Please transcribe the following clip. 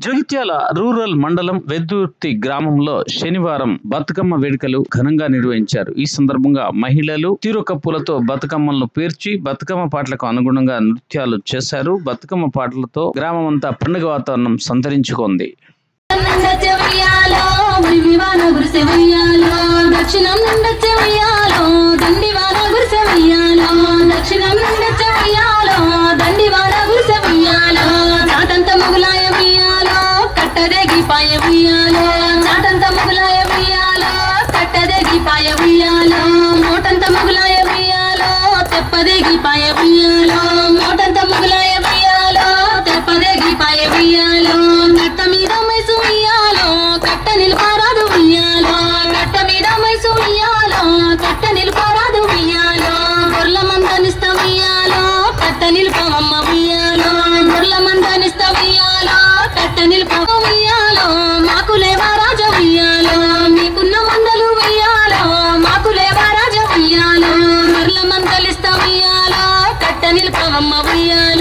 Jagtial rural మండలం వెద్దుర్తి గ్రామంలో శనివారం బతుకమ్మ వేడుకలు ఘనంగా నిర్వహించారు. ఈ సందర్భంగా మహిళలు తీరొకప్పులతో బతుకమ్మలను పేర్చి బతుకమ్మ పాటలకు అనుగుణంగా నృత్యాలు చేశారు. బతుకమ్మ పాటలతో గ్రామమంతా పండుగ వాతావరణం సంతరించుకుంది. దక్షిణం I'm a lion.